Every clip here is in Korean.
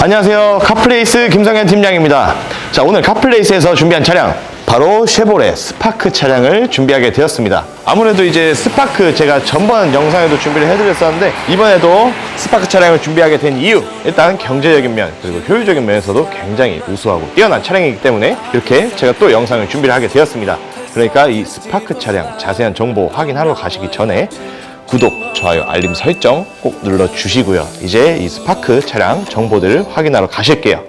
안녕하세요. 카플레이스 김성현 팀장입니다. 자, 오늘 카플레이스에서 준비한 차량 바로 쉐보레 스파크 차량을 준비하게 되었습니다. 아무래도 이제 스파크 제가 전번 영상에도 준비를 해드렸었는데 이번에도 스파크 차량을 준비하게 된 이유 일단 경제적인 면 그리고 효율적인 면에서도 굉장히 우수하고 뛰어난 차량이기 때문에 이렇게 제가 또 영상을 준비를 하게 되었습니다. 그러니까 이 스파크 차량 자세한 정보 확인하러 가시기 전에 구독, 좋아요, 알림 설정 꼭 눌러 주시고요. 이제 이 스파크 차량 정보들을 확인하러 가실게요.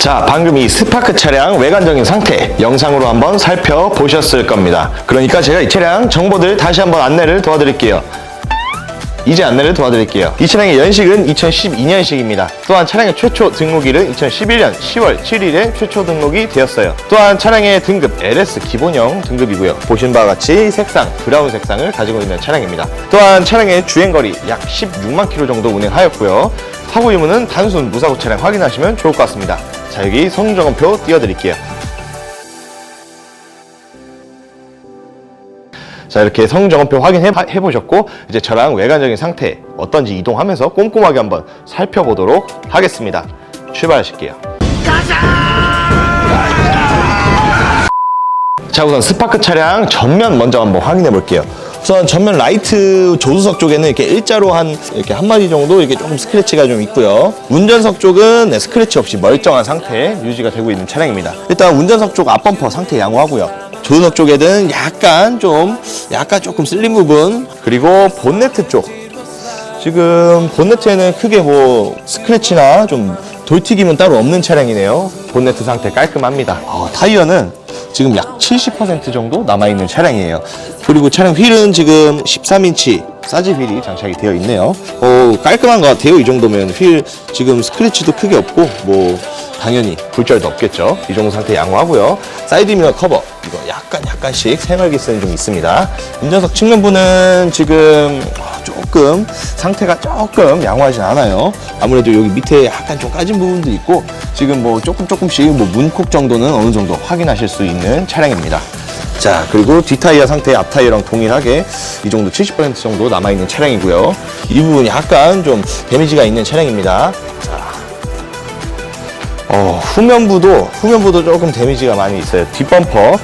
자, 방금 이 스파크 차량 외관적인 상태 영상으로 한번 살펴보셨을 겁니다. 그러니까 제가 이 차량 정보들 다시 한번 안내를 도와드릴게요. 이제 안내를 도와드릴게요. 이 차량의 연식은 2012년식입니다. 또한 차량의 최초 등록일은 2011년 10월 7일에 최초 등록이 되었어요. 또한 차량의 등급 LS 기본형 등급이고요. 보신 바와 같이 색상 브라운 색상을 가지고 있는 차량입니다. 또한 차량의 주행거리 약 16만 킬로 정도 운행하였고요. 사고 유무는 단순 무사고 차량 확인하시면 좋을 것 같습니다. 자 여기 성정음표 띄워드릴게요. 자 이렇게 성정음표 확인해 해 보셨고 이제 저랑 외관적인 상태 어떤지 이동하면서 꼼꼼하게 한번 살펴보도록 하겠습니다. 출발하실게요. 자 우선 스파크 차량 전면 먼저 한번 확인해 볼게요. 우선 전면 라이트 조수석 쪽에는 이렇게 일자로 한 이렇게 한 마디 정도 이렇게 조금 스크래치가 좀 있고요. 운전석 쪽은 네, 스크래치 없이 멀쩡한 상태 유지가 되고 있는 차량입니다. 일단 운전석 쪽 앞범퍼 상태 양호하고요. 조수석 쪽에는 약간 좀 약간 조금 쓸린 부분 그리고 본네트 쪽 지금 본네트에는 크게 뭐 스크래치나 좀 돌튀김은 따로 없는 차량이네요. 본네트 상태 깔끔합니다. 어, 타이어는 지금 약 70% 정도 남아있는 차량이에요. 그리고 차량 휠은 지금 13인치 사지 휠이 장착이 되어 있네요. 어, 깔끔한 것 같아요. 이 정도면 휠 지금 스크래치도 크게 없고 뭐 당연히 불절도 없겠죠. 이 정도 상태 양호하고요. 사이드 미러 커버 이거 약간 약간씩 생활기스는 좀 있습니다. 운전석 측면부는 지금 어, 조금 상태가 조금 양호하진 않아요. 아무래도 여기 밑에 약간 좀 까진 부분도 있고 지금 뭐 조금 조금씩 뭐 문콕 정도는 어느 정도 확인하실 수 있는 차량입니다. 자 그리고 뒷타이어 상태 앞타이어랑 동일하게 이 정도 70% 정도 남아있는 차량이고요. 이 부분이 약간 좀 데미지가 있는 차량입니다. 어, 후면부도 후면부도 조금 데미지가 많이 있어요. 뒷범퍼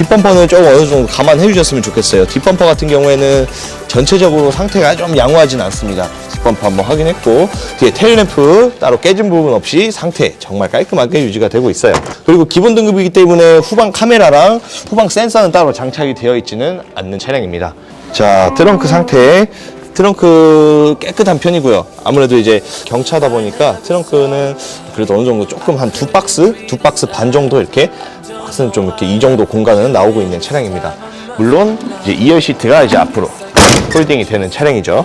뒷범퍼는 조금 어느 정도 감안해 주셨으면 좋겠어요. 뒷범퍼 같은 경우에는 전체적으로 상태가 좀 양호하진 않습니다. 뒷범퍼 한번 확인했고 뒤에 테일램프 따로 깨진 부분 없이 상태 정말 깔끔하게 유지가 되고 있어요. 그리고 기본 등급이기 때문에 후방 카메라랑 후방 센서는 따로 장착이 되어 있지는 않는 차량입니다. 자 트렁크 상태 트렁크 깨끗한 편이고요. 아무래도 이제 경차다 보니까 트렁크는 그래도 어느 정도 조금 한 두 박스, 두 박스 반 정도 이렇게 박스는 좀 이렇게 이 정도 공간은 나오고 있는 차량입니다. 물론 이제 2열 시트가 이제 앞으로 폴딩이 되는 차량이죠.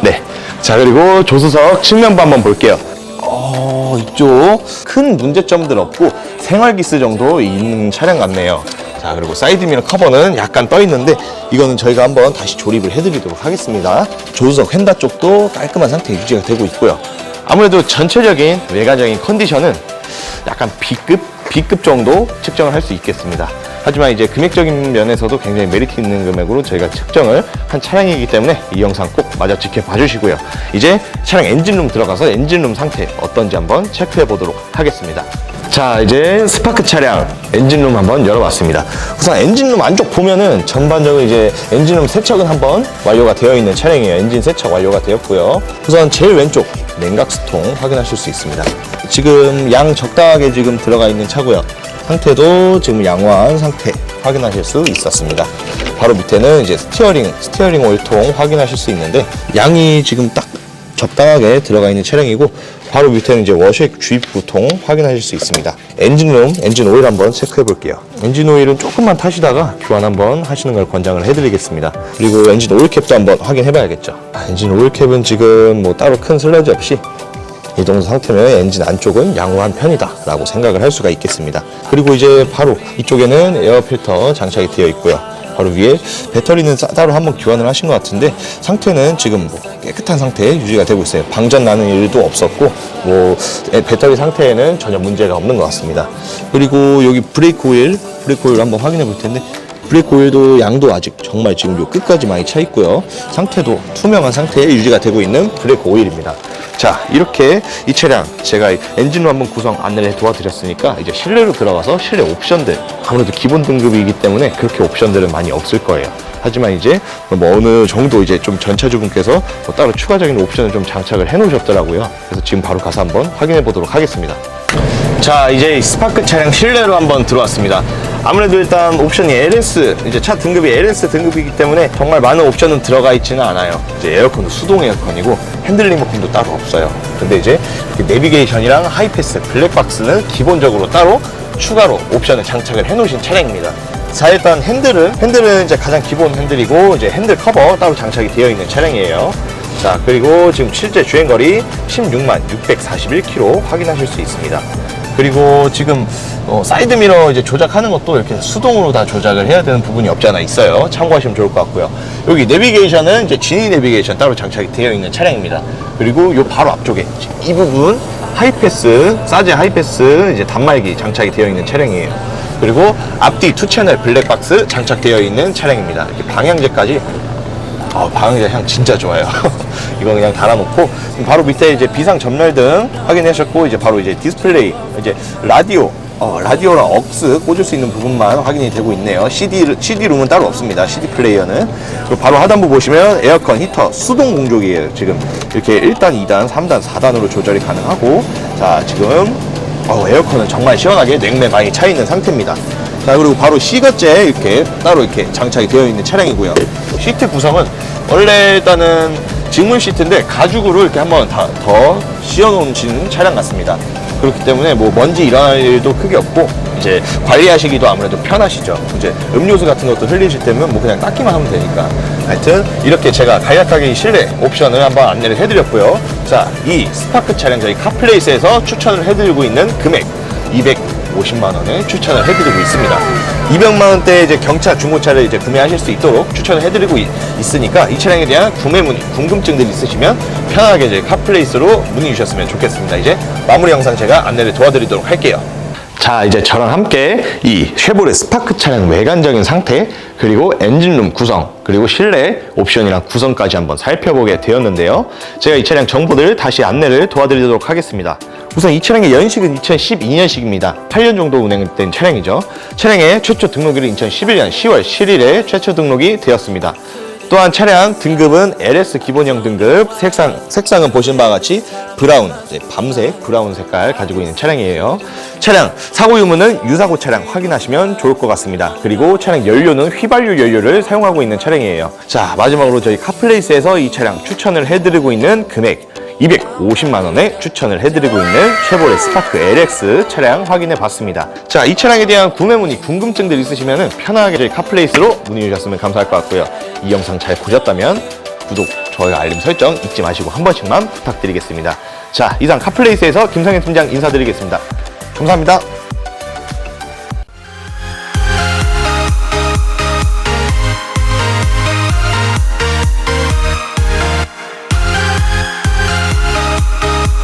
네. 자 그리고 조수석 측면부 한번 볼게요. 어, 이쪽 큰 문제점들 없고 생활기스 정도 있는 차량 같네요. 자 그리고 사이드미러 커버는 약간 떠 있는데 이거는 저희가 한번 다시 조립을 해드리도록 하겠습니다. 조수석 휀다 쪽도 깔끔한 상태 유지가 되고 있고요. 아무래도 전체적인 외관적인 컨디션은 약간 B급, B급 정도 측정을 할 수 있겠습니다. 하지만 이제 금액적인 면에서도 굉장히 메리트 있는 금액으로 저희가 측정을 한 차량이기 때문에 이 영상 꼭 마저 지켜봐 주시고요. 이제 차량 엔진룸 들어가서 엔진룸 상태 어떤지 한번 체크해 보도록 하겠습니다. 자, 이제 스파크 차량 엔진룸 한번 열어봤습니다. 우선 엔진룸 안쪽 보면은 전반적으로 이제 엔진룸 세척은 한번 완료가 되어 있는 차량이에요. 엔진 세척 완료가 되었고요. 우선 제일 왼쪽 냉각수통 확인하실 수 있습니다. 지금 양 적당하게 지금 들어가 있는 차고요. 상태도 지금 양호한 상태 확인하실 수 있었습니다. 바로 밑에는 이제 스티어링, 스티어링 오일통 확인하실 수 있는데 양이 지금 딱 적당하게 들어가 있는 차량이고 바로 밑에는 이제 워셔액 주입구통 확인하실 수 있습니다. 엔진룸, 엔진 오일 한번 체크해 볼게요. 엔진 오일은 조금만 타시다가 교환 한번 하시는 걸 권장을 해드리겠습니다. 그리고 엔진 오일 캡도 한번 확인해 봐야겠죠. 아, 엔진 오일 캡은 지금 뭐 따로 큰 슬러지 없이 이 정도 상태면 엔진 안쪽은 양호한 편이다 라고 생각을 할 수가 있겠습니다. 그리고 이제 바로 이쪽에는 에어 필터 장착이 되어 있고요. 바로 위에 배터리는 따- 따로 한번 교환을 하신 것 같은데 상태는 지금 뭐 깨끗한 상태에 유지가 되고 있어요. 방전 나는 일도 없었고 뭐 에- 배터리 상태에는 전혀 문제가 없는 것 같습니다. 그리고 여기 브레이크 오일, 브레이크 오일 한번 확인해 볼 텐데 브레이크 오일도 양도 아직 정말 지금 요 끝까지 많이 차 있고요. 상태도 투명한 상태에 유지가 되고 있는 브레이크 오일입니다. 자, 이렇게 이 차량 제가 이 엔진로 한번 구성 안내를 도와드렸으니까 이제 실내로 들어가서 실내 옵션들 아무래도 기본 등급이기 때문에 그렇게 옵션들은 많이 없을 거예요. 하지만 이제 뭐 어느 정도 이제 좀 전차주분께서 뭐 따로 추가적인 옵션을 좀 장착을 해 놓으셨더라고요. 그래서 지금 바로 가서 한번 확인해 보도록 하겠습니다. 자 이제 스파크 차량 실내로 한번 들어왔습니다. 아무래도 일단 옵션이 LS 이제 차 등급이 LS 등급이기 때문에 정말 많은 옵션은 들어가 있지는 않아요. 이제 에어컨도 수동 에어컨이고 핸들 리모컨도 따로 없어요. 근데 이제 그 내비게이션이랑 하이패스 블랙박스는 기본적으로 따로 추가로 옵션을 장착을 해 놓으신 차량입니다. 자 일단 핸들은 핸들은 이제 가장 기본 핸들이고 이제 핸들 커버 따로 장착이 되어 있는 차량이에요. 자 그리고 지금 실제 주행거리 16만 641km 확인하실 수 있습니다 그리고 지금 어, 사이드 미러 이제 조작하는 것도 이렇게 수동으로 다 조작을 해야 되는 부분이 없지 않아 있어요. 참고하시면 좋을 것 같고요. 여기 내비게이션은 이제 지니 내비게이션 따로 장착이 되어 있는 차량입니다. 그리고 요 바로 앞쪽에 이 부분 하이패스, 사제 하이패스 이제 단말기 장착이 되어 있는 차량이에요. 그리고 앞뒤 투 채널 블랙박스 장착되어 있는 차량입니다. 이렇게 방향제까지 어, 방향제 향 진짜 좋아요. 이거 그냥 달아놓고 바로 밑에 이제 비상 전멸등 확인하셨고 이제 바로 이제 디스플레이 이제 라디오 어, 라디오랑 억스 꽂을 수 있는 부분만 확인이 되고 있네요. CD CD 룸은 따로 없습니다. CD 플레이어는 그리고 바로 하단부 보시면 에어컨 히터 수동 공조기예요. 지금 이렇게 1단, 2단, 3단, 4단으로 조절이 가능하고 자 지금 어, 에어컨은 정말 시원하게 냉매 많이 차 있는 상태입니다. 자 그리고 바로 C거째 이렇게 따로 이렇게 장착이 되어 있는 차량이고요. 시트 구성은 원래 일단은 직물 시트인데 가죽으로 이렇게 한번 다, 더 씌워 놓으신 차량 같습니다. 그렇기 때문에 뭐 먼지 일어날 일도 크게 없고 이제 관리하시기도 아무래도 편하시죠. 이제 음료수 같은 것도 흘리실 때면 뭐 그냥 닦기만 하면 되니까. 하여튼 이렇게 제가 간략하게 이 실내 옵션을 한번 안내를 해드렸고요. 자, 이 스파크 차량 저희 카플레이스에서 추천을 해드리고 있는 금액 250만 원에 추천을 해드리고 있습니다. 200만 원대 이제 경차 중고차를 이제 구매하실 수 있도록 추천을 해드리고 있, 으니까 이 차량에 대한 구매 문의, 궁금증들 있으시면 편하게 이제 카플레이스로 문의 주셨으면 좋겠습니다. 이제 마무리 영상 제가 안내를 도와드리도록 할게요. 자 이제 저랑 함께 이 쉐보레 스파크 차량 외관적인 상태 그리고 엔진룸 구성 그리고 실내 옵션이랑 구성까지 한번 살펴보게 되었는데요 제가 이 차량 정보들 다시 안내를 도와드리도록 하겠습니다 우선 이 차량의 연식은 2012년식입니다 8년 정도 운행된 차량이죠 차량의 최초 등록일은 2011년 10월 7일에 최초 등록이 되었습니다 또한 차량 등급은 LS 기본형 등급 색상 색상은 보신 바와 같이 브라운 밤색 브라운 색깔 가지고 있는 차량이에요. 차량 사고 유무는 유사고 차량 확인하시면 좋을 것 같습니다. 그리고 차량 연료는 휘발유 연료를 사용하고 있는 차량이에요. 자 마지막으로 저희 카플레이스에서 이 차량 추천을 해드리고 있는 금액 250만 원에 추천을 해드리고 있는 쉐보레 스파크 LX 차량 확인해 봤습니다. 자, 이 차량에 대한 구매 문의 궁금증들 있으시면 편하게 카플레이스로 문의 주셨으면 감사할 것 같고요. 이 영상 잘 보셨다면 구독, 좋아요, 알림 설정 잊지 마시고 한 번씩만 부탁드리겠습니다. 자, 이상 카플레이스에서 김성현 팀장 인사드리겠습니다. 감사합니다.